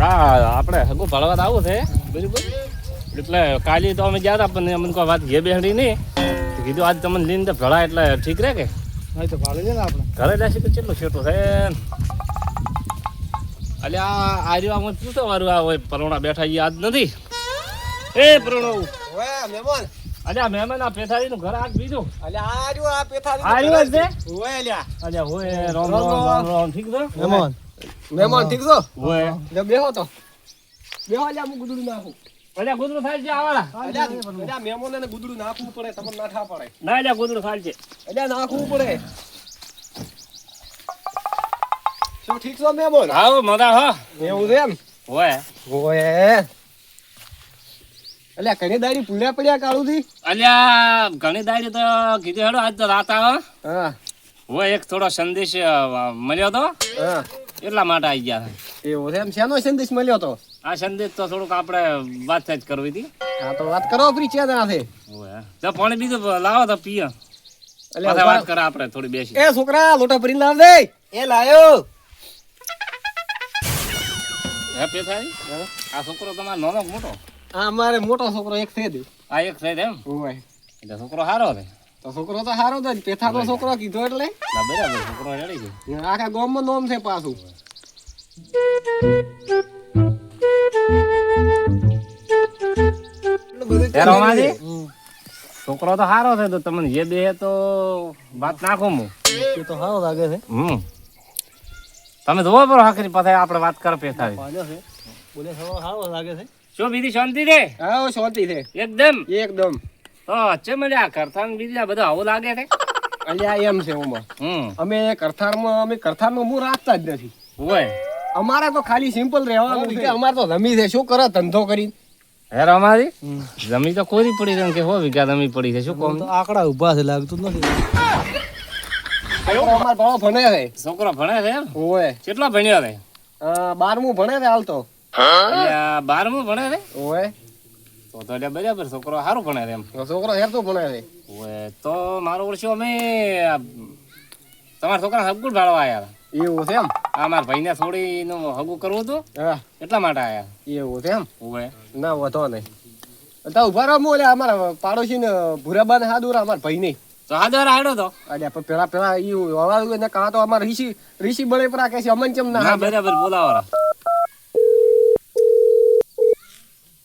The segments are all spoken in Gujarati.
હા આપણે હગું ભળવા આવું છે. બરાબર? એટલે કાલે તો અમે ગયા હતા પણ અમને કોઈ વાત ઘે બેહડી નહીં. કીધું આજ તમને લઈને ભળા એટલે ઠીક રહે કે? નહીં તો ભાડે ને આપણે. ઘરે લેશે તો કેટલું છેટું છે? અલે આ આર્યો આમ શું તમારું આ હોય પરોણા બેઠા યાદ નથી. એ પરોણો. ઓએ મહેમાન અલે આ મહેમાન આ પેથારી નું ઘર આજ બીજું. અલે આ જો આ પેથારી આર્યો છે? ઓએ અલ્યા. અલ્યા હોય રોમ રોમ રોમ રોમ ઠીક છે? મહેમાન મહેમાન ઠીક છો? ઓય. બેહો તો. બેહો લ્યા હું ગુદડું નાખું. અલ્યા ગુદડું છે આવાળા. અલ્યા મહેમાન ને ગુદડું નાખવું પડે તમને નાઠા પડે. ના અલ્યા ગુદડું છે અલ્યા નાખવું પડે. શું ઠીક છો મહેમાન આવો મજા હો. એવું છે એમ? ઓય. ઓય. અલ્યા ઘણી દાડી ભૂલ્યા પડ્યા કાળુથી? અલ્યા ઘણી દાડી તો કીધું હેડો આજ તો રાત આવે. હા. હોય એક થોડો સંદેશ મળ્યો તો. હા. એટલા માટે આવી ગયા એવું છે એમ? શેનો સંદેશ મળ્યો તો? આ સંદેશ તો થોડુંક આપણે વાત જ કરવી હતી. હા તો વાત કરો ફ્રી છે હોય તો પાણી બીજું લાવો તો પીએ. એટલે વાત કરે આપણે થોડી બેસી. એ છોકરા લોટા ભરીને લાવ દે. એ લાયો. હે. પેથારી આ છોકરો તમારો નાનો મોટો? આ અમારે મોટો છોકરો એક થઈ દે આ એક સાઈડ એમ? ઓય. એટલે છોકરો સારો છે. તો છોકરો તો સારો જ પેથાનો છોકરો કીધો એટલે. ના બરાબર છોકરો રેડી છે. આખા ગામમાં નોમ છે પાછું. છોકરો તો સારો છે તો તમને જે બે તો વાત નાખો હું એ તો સારો લાગે છે. હમ. તમે જોવો પર હાકરી પાછા આપણે વાત કર પેથા બોલે સારો લાગે છે. શું બીજી શાંતિ છે? હા શાંતિ છે. એકદમ. એકદમ. મળ્યા કરથાન બીજા બધા આવું લાગે છે. અલ્યા એમ છે ઉમર. અમે કરથારમાં અમે કરથારમાં મું રાખતા જ નથી. હોય અમારે તો ખાલી સિમ્પલ રહેવાનું છે. અમારે તો જમી છે. શું કરો? ધંધો કરી હેર અમારી? જમી તો કોરી પડી છે કે હો વીઘા જમી પડી છે. શું કહું? આંકડા ઊભા છે લાગતું નથી. અમારે ભાવ ભણે છે. છોકરો ભણે છે ઓય. કેટલો ભણ્યો છે? બારમું ભણે છે હાલ તો. બારમું ભણે છે? ઓય. તો તો એટલે બરાબર છોકરો સારું ભણે એમ છોકરો હેર તો ભણે તો મારો ઓળખ્યો અમે તમારા છોકરા હગુડ ભાળવા આવ્યા એવું છે એમ? આ મારા ભાઈને થોડીનું હગું કરવું હતું. હા. એટલા માટે આવ્યા એવું છે એમ? ઓય ના વધો નહીં. તો ઊભા રહો ઓલે અમારા પાડોશી ને ભૂરાબા ને હાદુરા અમારા ભાઈ નહીં તો હા દ્વારા હાડો તો. અલ્યા પણ પેલા પેલા ઈ અવાજ ને કાં તો અમારા ઋષિ ઋષિ બળે પર કે છે અમન કેમ ના ના બરાબર બોલાવો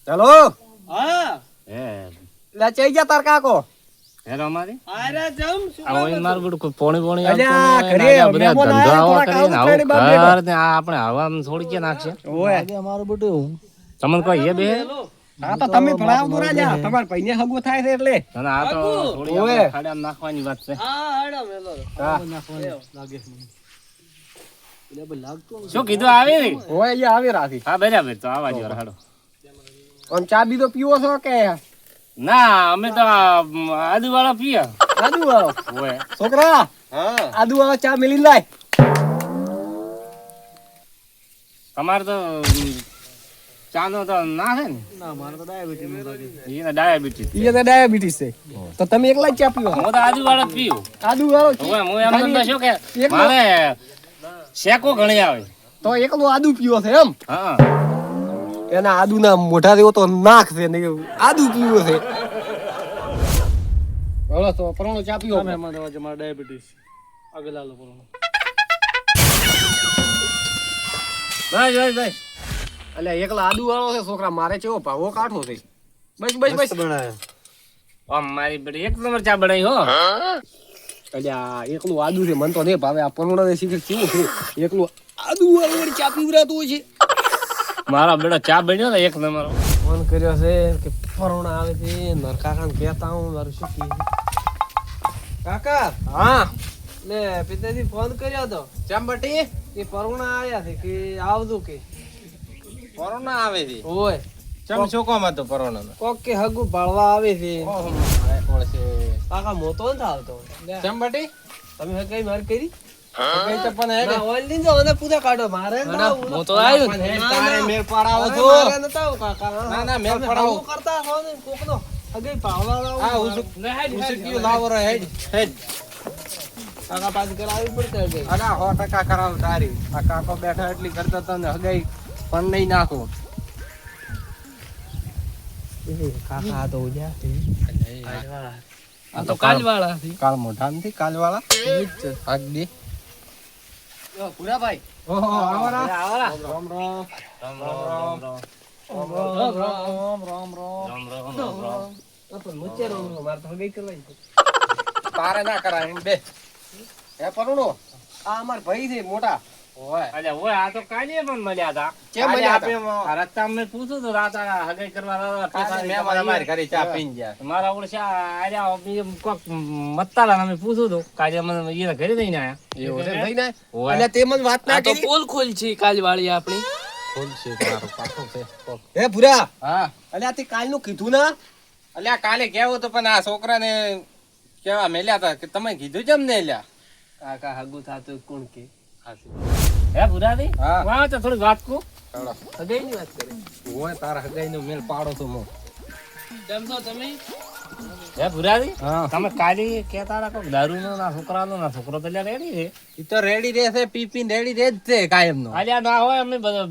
હેલો? હા. હે લે ચઈ તાર કાકો. હે રમાજી આરે જમ આ હોય ને પોણી પોણી અલ્યા, ઘરે ને બધા મહેમાન ધંધો આયા, આવા થોડાક કરીને આવું ને આ આપણે હવામાં થોડી ક્યાં નાખશે? ઓય. અમારું તમને કોઈ એ બે? હા તો તમે ભણાવતો રાજા. તમારા ભાઈ ને હગું થાય છે એટલે. અને આ તો થોડી ઓય. આપણે નાખવાની વાત છે. હા હેડો મેલો હા. લાગે છે શું કીધું આવી ને ઓય અહીંયા આવી રાથી હા બરાબર તો આવા જો હાડો આમ ચા બી તો પીવો છો કે? ના અમે તો આદુ વાળા પીએ. આદુ વાળો ઓય. છોકરા હા. આદુ વાળો ચા મિલી લાય. તમારે તો ચાનો તો ના છે ને? ના મારે તો ડાયાબિટીસ એને ડાયાબિટીસ ઈ તો ડાયાબિટીસ છે. તો તમે એકલા જ ચા પીવો? હું તો આદુ વાળા આદુ વાળો હું એમ તો શું કે મારે શેકો ઘણી આવે. તો એકલો આદુ પીવો છે એમ? હા. એના આદુ ના મોઢા જેવો તો નાક છે ને એવું. આદુ પીવો છે. હલો તો પરણો ચા પીવો. મારે ડાયાબિટીસ આગળ બસ એટલે એકલા આદુ વાળો છે છોકરા મારે કેવો ભાવો કાઠો છે? બસ બસ બસ. આમ મારી બધી એક નંબર ચા બનાવી હો. આ એકલું આદુ છે મને તો નહીં ભાવે. આ પરોણા ને શીખર કેવું છે? એકલું આદુ વાળો વળી ચા પીવરાતું છે. મારા બેડા ચા બન્યો ને એક નંબર ફોન કર્યો છે કે પરોણા આવે છે. નરકાકા ને કહેતા હું મારું શું કહે કાકા હા. લે પિતાજી ફોન કર્યો તો. ચંબટી કે પરોણા આવ્યા છે કે આવજો કે. કોરોના આવે છે? ઓય ચમ ચોકોમાં તો કોરોના કોક કે હગુ ભાળવા આવે છે. કોણ છે. કાકા મોતો ન આવતો ચમ બટી? તમે હે કઈ માર કરી? બેઠા એટલી કરતા તને હગાઈ પણ નહીં નાખો. કાકા તો આ તો કાલવાળા કાલ મોઢા નથી કાલવાળા આગડી ભૂરાભાઈ. તારે ના કરાય બે. હે પરુણો? આ અમાર ભાઈ છે મોટા. અલ્યા ઓય આ તો કાલે પણ મળ્યા હતા કેમ મળ્યા હતા? આ રસ્તા મેં પૂછ્યું તો રાત કરવા કાલે પેલા મહેમાન અમારી ઘરે ચા હા. ગયા. મારા ઓળશા આર્યા કોક મત્તાલા અમે પૂછ્યું હતું કાલે મને ઈ ઘરે જઈને આયા. એવું છે નહીં ને તે મને વાત ના કરી. પોલ ખોલ છે કાલવાળી આપણી. ફૂલ છે તારું પાછું છે. હે ભુરા. હા. અલ્યા તે કાલનું કીધું ના? અલ્યા કાલે કેવો તો પણ આ છોકરાને કેવા મેલ્યા હતા કે તમે કીધું કેમ ને લ્યા કાકા હગું થાતું કોણ કે? હે ભુરાદી હા. વાહ તો થોડી વાત કો હગઈ ની વાત કરે. ઓય તારા હગાઈનો મેલ પાડો તો મો કેમ છો તમે? હે ભુરાદી હા. તમે કાલી કેતા હતા કોક ના છોકરાનો ના છોકરો તો રેડી છે. ઈ તો રેડી રહેશે પી પી રેડી રે જ છે કાયમ નો અલ્યા ના હોય અમે બધા-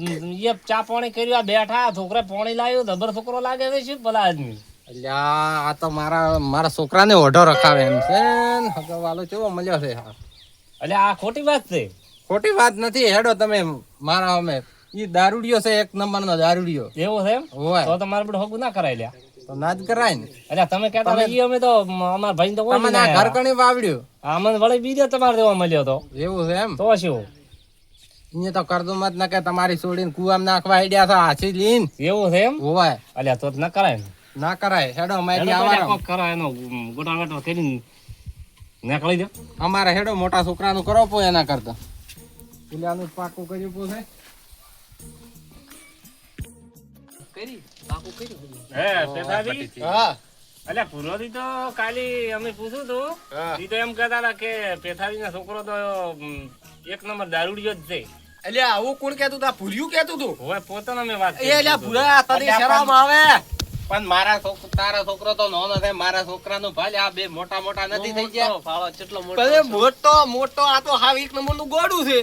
ચા પાણી કર્યું આ બેઠા છોકરા પાણી લાવ્યો જબર છોકરો લાગે છે શું ભલા આદમી? અલ્યા આ તો મારા મારા છોકરાને ઓઢો રખાવે એમ છે ને હગાવાલો કેવો મળ્યો છે અલ્યા આ ખોટી વાત છે. ખોટી વાત નથી હેડો તમે મારા અમે. ઈ દારૂડિયો છે એક નંબર નો દારૂડિયો. એવો છે એમ? હોય. તો તમારે બધું હોગું ના કરાય લ્યા. તો ના જ કરાય ને. એટલે તમે કહેતા હતા ઈ અમે તો અમારા ભાઈ તો કોઈ ના ઘર કણી વાવડ્યું. અમને વળી બીજો તમારે દેવા મળ્યો તો. એવું છે એમ? તો શું? અહીંયા તો કરદો મત ના કે તમારી છોડીને કુવામાં નાખવા આઈડિયા છે હાથી લીન. એવું છે એમ? હોવાય અલ્યા તો ના કરાય ને. કરાય. હેડો અમારી આવવાનો. કોક કરો એનો ગોટા ગોટા કરીને નીકળી દો. અમારે હેડો મોટા છોકરાનું કરો પો એના કરતા. પેલાનું જ પાકું કર્યું પો કરી? પાકું કર્યું? હે પેથાજી હા અલ્યા પુરોથી તો કાલે અમે પૂછ્યું હતું ઈ તો એમ કહેતા હતા કે પેથાજી ના છોકરો તો એક નંબર દારૂડિયો જ છે. એટલે આવું કોણ કેતું તા? ભૂલ્યું કેતું તું? હવે પોતાનો મેં વાત એ એટલે તને શરમ આવે? પણ મારા તારા છોકરો તો નો નથી મારા છોકરાનું ભાઈ આ બે મોટા મોટા નથી થઈ ગયા. મોટો ફાળો કેટલો મોટો મોટો મોટો આ તો હાવ એક નંબરનું ગોડું છે.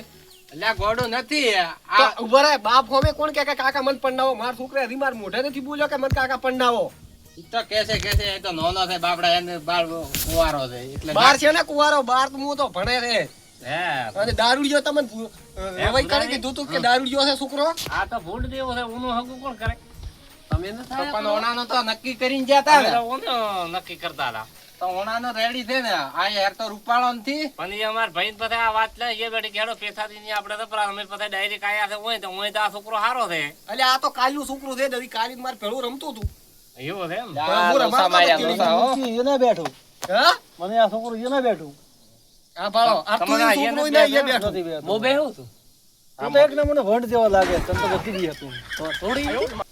એટલે ગોડું નથી. આ ઊભા રહે બાપ હોમે કોણ કે કે કાકા મન પંડાવો? માર છોકરા હરી મોઢે નથી બોલ્યો કે મન કાકા પંડાવો? તો કેસે કેસે એ તો નાનો છે બાપડા એને બાળ કુવારો છે એટલે બાર છે ને કુવારો? બાર તો હું તો ભણે રે અને દારૂડિયો તમને ભૂ- રવાઈ કીધું તું કે દારૂડિયો છે છોકરો? આ તો ભૂંડ દેવો છે ઉનો હગુ કોણ કરે? તમે ન થાય પણ ઓણાનો તો. નક્કી કરીને જતા નક્કી કરતા હતા. તો ઓણાનો રેડી છે ને. આ યાર તો રૂપાળો નથી પણ એ અમાર ભાઈ પછી આ વાત લે એ બેટી કેડો પેથાજી ની આપણે તો અમે પછી ડાયરેક્ટ આયા છે હોય તો હોય તો આ છોકરો હારો છે. એટલે આ તો કાલનું છોકરું છે દવી કાલી માર ભેળું રમતું હતું. એવું છે એમ? હું રમાડતો હા? મને આ છોકરો એને ને બેઠું. આ ભાળો, આ તું છોકરો એને ને એ બેઠો? બેઠું. બેઠું. મો બેહું છું તું તો એક નંબરનો ભંડ જેવો લાગે તને તો રહી હતું. થોડી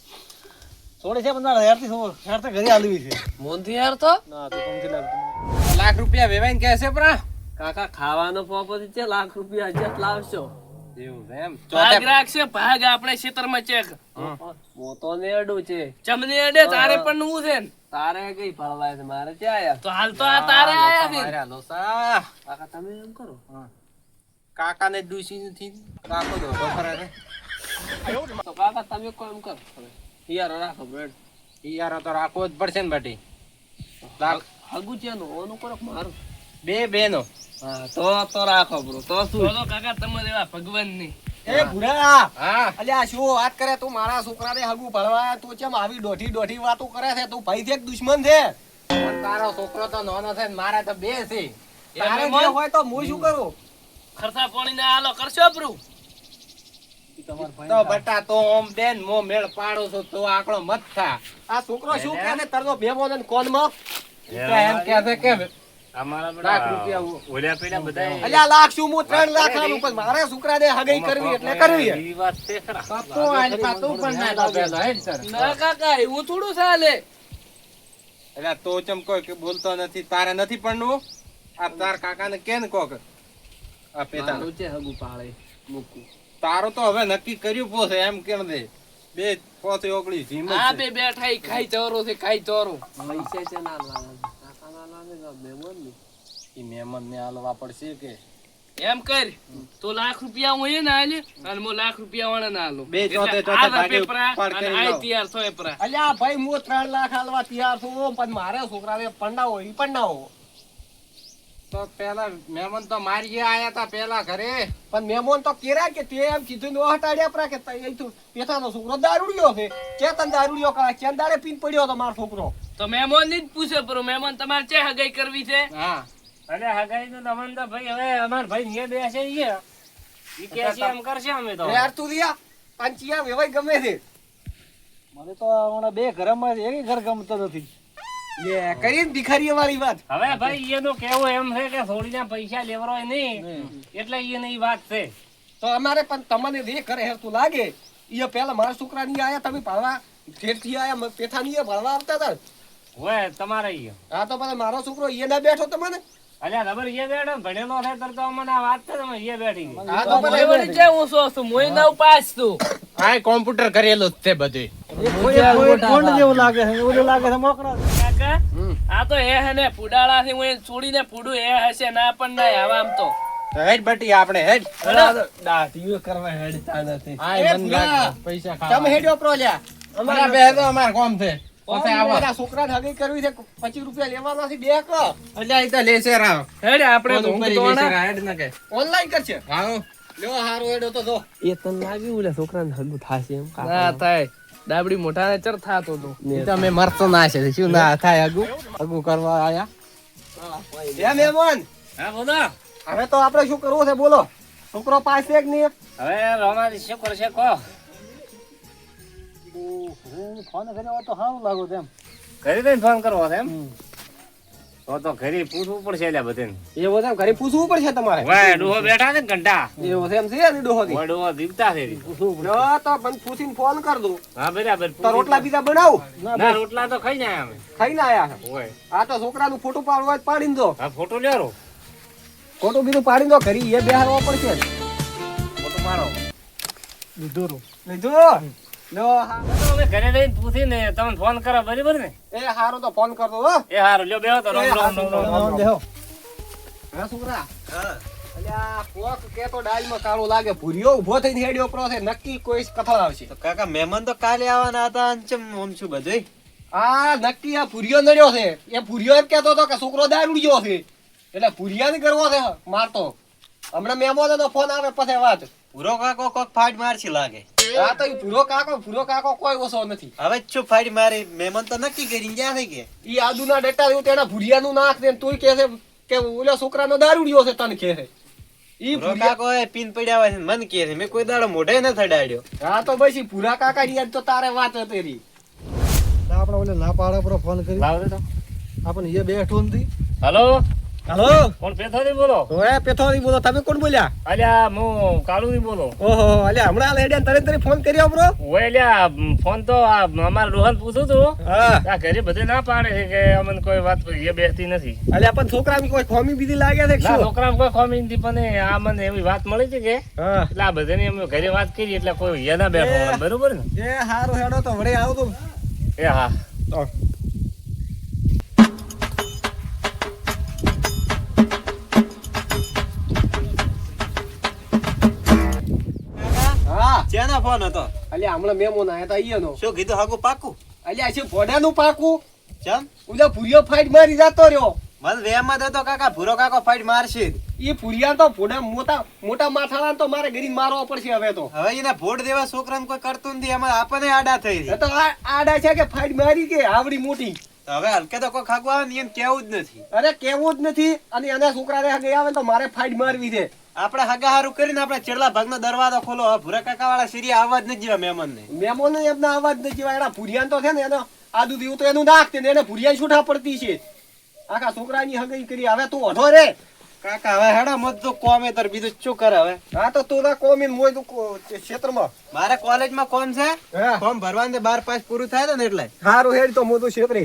થોડી છે પણ ના હેરતી છો- હેરતી ઘરે આલવી છે. મોંધી યાર તો? ના તો નથી લાગતું લાખ રૂપિયા વેવાઈને કહે છે પરા. કાકા ખાવાનો પોપોથી છે લાખ રૂપિયા હજાર લાવશો. એવું એમ? ભાગ રાખશે ભાગ આપણે ખેતરમાં ચેક. મોતો ને છે. ચમને અડે તારે પણ નું છે તારે કઈ ફળવાય છે? મારે ક્યાં આયા? તો હાલ તો આ તારે આયા છે. લોસા. કાકા તમે એમ કરો. કાકાને ડૂસી નથી. કાકો તો કાકા તમે કોઈ એમ કરો યાર રાખો બ્રેડ હિયારો તો રાખવો જ પડશે ને બટી હગુ છે નો ઓનું કરો મારું. બે બેનો. હા તો તો રાખો બ્રો. તો શું? બોલો કાકા તમારે એવા ભગવાનની એ ભૂરા! હા. અલ્યા શું વાત કરે? તું મારા છોકરાને હગુ ભણવા તું ચેમ આવી દોઢી દોઢી વાતો કરે છે? તું ભાઈ છે દુશ્મન છે. પણ તારો છોકરો તો નાનો છે ને મારા તો બે છે. તારે જે હોય તો હું શું કરું? ખર્ચા પાણી ના હાલો કરશો પ્રૂ તો બટા તો ઓમ બેન મો મેળ પાડો છો તો આકડો મત થા. આ છોકરો શું કહે ને તરતો ભેમો ને કોનમાં? તો એમ કહે છે કે લાખ રૂપિયા પેલા બધા અલ્યા લાખ શું હું ત્રણ લાખ આલું પણ મારે છોકરાને હગઈ કરવી એટલે કરવી એવી વાત છે. ખરા પપ્પુ આલ્પા પણ ના તો પેલો સર. ના કાકા એવું થોડું ચાલે એટલે તો ચમ કોઈ કે બોલતો નથી તારે નથી પડવું આ તાર કાકાને ને કેમ કોક? આ પેતા છે હગું પાળે મૂકું. તારો તો હવે નક્કી કર્યું પોસે એમ કેમ દે? બે પોસે ઓગળી જીમ આ બે બેઠા ઈ ખાઈ ચોરો છે ખાઈ ચોરો પૈસા છે ના લાવે કાકા ના લાવે તો મહેમાન ને ઈ મહેમાન ને હાલવા પડશે કે? એમ કર તું લાખ રૂપિયા હું એને આલે અને મો લાખ રૂપિયા વાળા ના આલો. બે ચોતે ચોતે ભાગે પાડ કરી આ તૈયાર તૈયાર એ પેપરા. અલ્યા ભાઈ મો ત્રણ લાખ હાલવા તૈયાર છું પણ મારે છોકરાને પંડાવો ઈ પંડાવો. તો પેલા મહેમાન તો મારી ગયા આયા તા પેલા ઘરે. પણ મહેમાન તો કેરા કે તે એમ કીધું ને હટાડ્યા પરા કે તઈ અહીં તું પેથાનો છોકરો દારૂડિયો છે. દારૂડિયો કા ચેંદાડે પીન પડ્યો તો મારો છોકરો? તો મહેમાનની જ પૂછે પર મહેમાન તમારે ચે હગાઈ કરવી છે? હા. અરે હગાઈ તો તમને તો ભાઈ હવે અમાર ભાઈ નિયે બેસે ઈ ઈ કે છે એમ કરશે અમે તો. યાર તું રિયા પંચિયા વેવાય ગમે છે. મને તો હમણાં બે ઘરમાં એક ઘર ગમતો નથી. લે કરીને ભિખારી વાળી વાત. હવે ભાઈ એનો કેવો એમ છે કે થોડીના પૈસા લેવરો નહીં એટલે એને ઈ વાત છે. તો અમારે પણ તમને જે કરે હેરતું લાગે એ પેલા મારા છોકરા ની આયા તમે ભણવા ઘેરથી આયા પેથા ની ભણવા આવતા હતા હોય તમારે ઈ હા તો પછી મારો છોકરો એ ના બેઠો તમને અલ્યા રબર એ બેઠો ભણેલો છે તર તો વાત છે તમે એ બેઠી હા તો સો છું મોય તું આ કોમ્પ્યુટર કરેલું જ છે બધું કોણ જેવું લાગે છે ઓલું લાગે છે મોકળા. કાકા આ તો એ હે ને ફુડાળા થી હું છોડીને ફૂડું એ હશે ના પણ ના આવા આમ તો. તો હેડ બટી આપણે હેડ. દાઢીઓ કરવા છે. પચીસ રૂપિયા લેવાના છે બે કો અલ્યા ઈ તો લેશે રાવ. હેડ આપણે ઓનલાઈન કરશે. આવો લ્યો હારો હેડો તો જો. એ તને લાગ્યું છોકરા ને હગું થશે એમ. ના. થાય. ડાબડી મોટા ને ચર થાતો તો. તમે મરતો ના છે શું ના થાય આગુ? આગુ કરવા આયા. એ મેમોન! હા બોલો. હવે તો આપણે શું કરવું છે બોલો. છોકરો પાસે કે નહીં હવે રોમાલી શું કરશે કહો ફોન કર્યો તો સારું લાગો તેમ ઘરે દઈને ફોન કરવો છે એમ? તો તો ઘરે પૂછવું પડશે એટલે બધે એવો છે ઘરે પૂછવું પડશે તમારે. વાય ડોહો બેઠા છે ઘંટા એવો છે એમ છે ને ડોહો દીપતા છે. તો પૂછીને ફોન કર દઉં હા બરાબર તો રોટલા બીજા બનાવ? ના રોટલા તો ખાઈ જાય અમે. ખાઈને આયા છે. આ તો છોકરાનું ફોટો પાડવું હોય તો પાડીને દો. હા ફોટો લ્યો ફોટો બીજું પાડી દો ઘરે એ બેહારવા પડશે. ફોટો પાડો. લીધું લીધું? લ્યો હા. તો હવે ઘરે જઈને પૂછીને તમને ફોન કરો બરાબર ને? એ હારો તો ફોન કર હો એ હારું લ્યો બેહો તો રોમ રોમ રોમ રોમ રોમ. દેહો હા છોકરા. અલ્યા પોક કે તો ડાળમાં કાળો લાગે ભૂરિયો ઊભો થઈને હેડ્યો પ્રો છે નક્કી કોઈ કથળ આવશે. તો કાકા મહેમાન તો કાલે આવવાના હતા અને ચમ આમ છું બધે? આ નક્કી આ ભૂરિયો નડ્યો છે. એ ભૂરિયો એમ કહેતો હતો કે છોકરો દારૂડિયો છે. એટલે ભૂરિયાને કરવો છે મારતો. હમણાં મહેમાનનો ફોન આવે પછી વાત. પૂરો કાકો કોક ફાટ મારછી લાગે. આ તો પૂરો ભૂરો કાકો ભૂરો કાકો કોઈ ઓછો નથી. હવે શું ફાટ મારી. મહેમાન તો નક્કી કરી ગયા છે કે ઈ આદુના ડટ્ટા જેવું તેના ભૂરિયાનું નાખ દે તું કે છે કે ઓલો છોકરાનો દારૂડિયો છે તને કે છે. ઈ પૂરો એ પીન પડ્યા હોય છે મન કે છે મેં કોઈ દાડો મોઢે ન થડાડ્યો. હા તો પછી ઈ ભૂરા કાકા ની યાદ તો તારે વાત હતી. રી આપણે ઓલે ના પાડા પર ફોન કરી. લાવ દે તો. આપણે એ બેઠો નથી. હલો? હલો? કોણ પેથોરી બોલો? ઓએ પેથોરી બોલો. તમે કોણ બોલ્યા? અલ્યા હું કાળુની બોલો. ઓહો અલ્યા હમણાં લેડ્યા તરે તરે ફોન કર્યો બ્રો ઓય અલ્યા ફોન તો આ અમારા રોહન પૂછું તું હા. આ ઘરે બધે ના પાડે છે કે અમને કોઈ વાત એ બેસતી નથી. અલ્યા પણ છોકરાની કોઈ ખોમી બીજી લાગે છે શું? છોકરાને કોઈ ખોમી નથી પણ આ મને એવી વાત મળી છે કે એટલે આ બધાની અમે ઘરે વાત કરી એટલે કોઈ યાદ ના બેઠો બરોબર ને? એ હારું હેડો તો વડે આવું તું. એ હા. હા. શેનો ફોન હતો? અલ્યા હમણાં મેમો ના હતા ઈયનો શું કીધું હાકુ પાકું? અલ્યા છે ભોડાનું પાકું. ચમ? ઓલા ભૂરિયો ફાઈટ મારી જતો રહ્યો. મને વેમાં દેતો કાકા ભૂરો કાકો ફાઈટ મારશે. ઈ ભૂરિયા તો ભોડા મોટા મોટા માથાળા તો મારે ગરીને મારવા પડશે હવે તો. હવે એને ભોટ દેવા છોકરાને કોઈ કરતું નથી એમાં આપણને આડા થઈ રહી. તો આડા છે કે ફાઈટ મારી કે આવડી મોટી. હવે હલકે તો કોઈ ખાગવા કેવું જ નથી. અરે કેવું જ નથી. અને એના છોકરાને હગે આવે તો મારે ફાઈટ મારવી છે. આપણે હગા હારું કરીને આપણે ચેડલા ભાગનો દરવાજો ખોલો. ભૂરા કાકા વાળા સિરિયા આવવા જ નથી જીવા મહેમાન ને મેમોને એમના અવાજ નથી જીવા. એના ભૂરિયાન તો છે ને એનો આદુ દીવું તો એનું નાખ ને એને ભૂરિયા છૂટા પડતી છે. આખા છોકરાની હગાઈ કરી. હવે તું ઓઢો રે. કાકા હવે હેડા મત તો કોમે તાર. બીજું શું કરે હવે? હા તો તું ના કોમી મોય તું ક્ષેત્રમાં. મારે કોલેજમાં કોમ છે? કોમ ભરવાને બાર પાસ પૂરું થાય ને એટલે? હારું હેડ તો મોટું ક્ષેત્રે.